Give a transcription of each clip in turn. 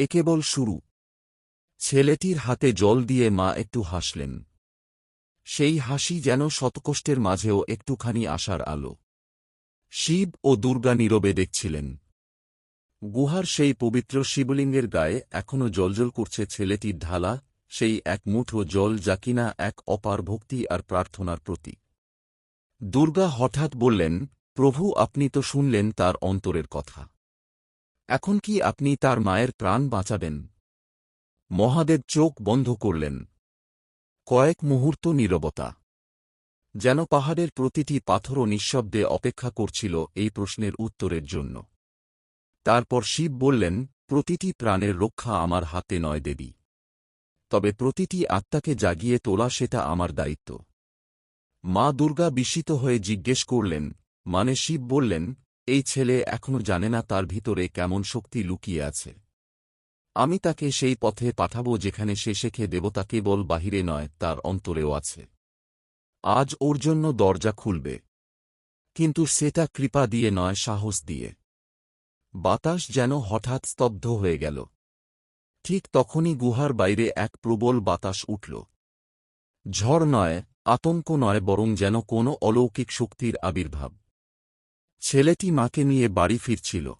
এ কেবল শুরু। ছেলেটির হাতে জল দিয়ে মা একটু হাসলেন। সেই হাসি যেন শতকষ্টের মাঝেও একটুখানি আশার আলো। শিব ও দুর্গা নীরবে দেখছিলেন। গুহার সেই পবিত্র শিবলিঙ্গের গায়ে এখনও জলজল করছে ছেলেটির ঢালা, সেই এক মুঠো জল যা কিনা এক অপার ভক্তি আর প্রার্থনার প্রতীক। দুর্গা হঠাৎ বললেন, প্রভু, আপনি তো শুনলেন তার অন্তরের কথা। এখন কি আপনি তার মায়ের প্রাণ বাঁচাবেন? মহাদেব চোখ বন্ধ করলেন। কয়েক মুহূর্ত নীরবতা। যেন পাহাড়ের প্রতিটি পাথরও নিঃশব্দে অপেক্ষা করছিল এই প্রশ্নের উত্তরের জন্য। তারপর শিব বললেন, প্রতিটি প্রাণের রক্ষা আমার হাতে নয় দেবী। তবে প্রতিটি আত্মাকে জাগিয়ে তোলা সেটা আমার দায়িত্ব। মা দুর্গা বিস্মিত হয়ে জিজ্ঞেস করলেন মানে শিব বললেন এই ছেলে এখনও জানে না তার ভিতরে কেমন শক্তি লুকিয়ে আছে। আমি তাকে সেই পথে পাঠাব যেখানে সে শেখে দেবতা কেবল বাহিরে নয়, তার অন্তরেও আছে। আজ ওর জন্য দরজা খুলবে। কিন্তু সেটা কৃপা দিয়ে নয়, সাহস দিয়ে। বাতাস যেন হঠাৎ স্তব্ধ হয়ে গেল। ঠিক তখনই গুহার বাইরে এক প্রবল বাতাস উঠল। ঝড় নয়, আতঙ্ক নয়, বরং যেন কোনো অলৌকিক শক্তির আবির্ভাব। ছেলেটি মাকে নিয়ে বাড়ি ফিরছিল।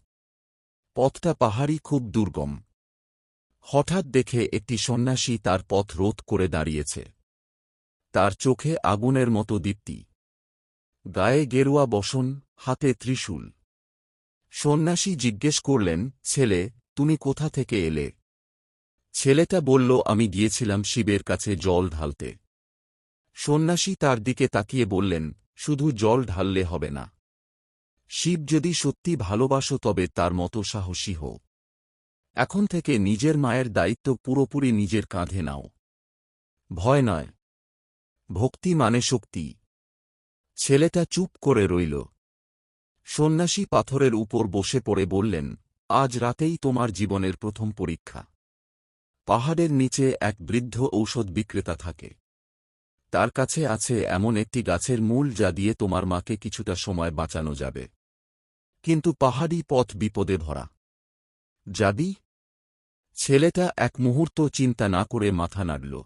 পথটা পাহাড়ি খুব দুর্গম। হঠাৎ দেখে একটি সন্ন্যাসী তার পথ রোধ করে দাঁড়িয়েছে। তার চোখে আগুনের মতো দীপ্তি। গায়ে গেরুয়া বসন, হাতে ত্রিশূল। সন্ন্যাসী জিজ্ঞেস করলেন, ছেলে, তুমি কোথা থেকে এলে? ছেলেটা বলল, আমি গিয়েছিলাম শিবের কাছে জল ঢালতে। সন্ন্যাসী তার দিকে তাকিয়ে বললেন, শুধু জল ঢাললে হবে না। শিব যদি সত্যি ভালোবাসো তবে তার মতো সাহসী হও। এখন থেকে নিজের মায়ের দায়িত্ব পুরোপুরি নিজের কাঁধে নাও। ভয় নয়। ভক্তি মানে শক্তি। ছেলেটা চুপ করে রইল। সন্ন্যাসী পাথরের উপর বসে পড়ে বললেন, আজ রাতেই তোমার জীবনের প্রথম পরীক্ষা। পাহাড়ের নিচে এক বৃদ্ধ ঔষধ বিক্রেতা থাকে। তার কাছে আছে এমন একটি গাছের মূল যা দিয়ে তোমার মাকে কিছুটা সময় বাঁচানো যাবে। কিন্তু পাহাড়ি পথ বিপদে ভরা। যাবি ছেলেটা এক মুহূর্ত চিন্তা না করে মাথা নাড়ল।